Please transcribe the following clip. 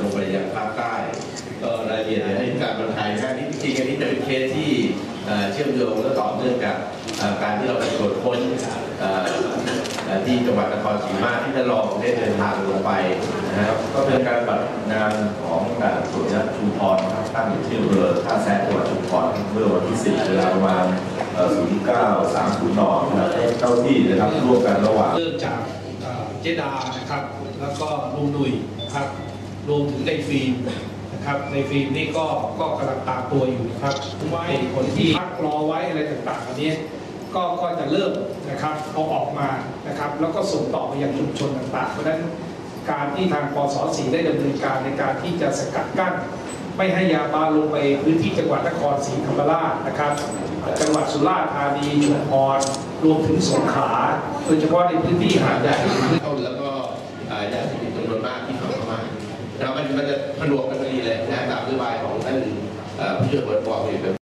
ลงไปยังภาคใต้ ก็รายละเอียดให้การบรรทายแค่นี้จริงอันนี้จะเป็นเคสที่เชื่อมโยงและต่อเนื่องกับการที่เราไปตรวจค้นที่จังหวัดนครศรีมาที่จะลองได้เดินทางลงไปนะครับก็เป็นการบัตรงานของสุรทรชุมพรตั้งอยู่ที่อำเภอท่าแซะจังหวัดชุมพรเมื่อวันที่4เวลาประมาณ09 30นนะครับเจ้าที่นะครับร่วมกันระหว่างเริ่มจากเจดานะครับ แล้วก็ลุงนุยครับ รวมถึงในฟิล์มนะครับในฟิล์มนี่ก็ก็กำลังตามตัวอยู่นะครับไว้คนที่พักรอไว้อะไรต่างๆอันนี้ก็ก็จะเริ่มนะครับเอาออกมานะครับ แล้วก็ส่งต่อไปยังชุมชนต่างๆ เพราะฉะนั้นการที่ทางปสสีได้ดำเนินการในการที่จะสกัดกั้น ไม่ให้ยาบ้าลงไปพื้นที่จังหวัดนครศรีธรรมราชนะครับ จังหวัดสุราษฎร์ธานีชุมพรรวมถึงสงขลาโดยเฉพาะในพื้นที่หาดใหญ่เข้าแล้วก็เอ่อญาติพี่จำนวนมากที่เข้ามา แล้วมันมันจะผนวกกันพอดีเลยนะตามนโยบายของท่านผู้ช่วยหัวหน้าอยู่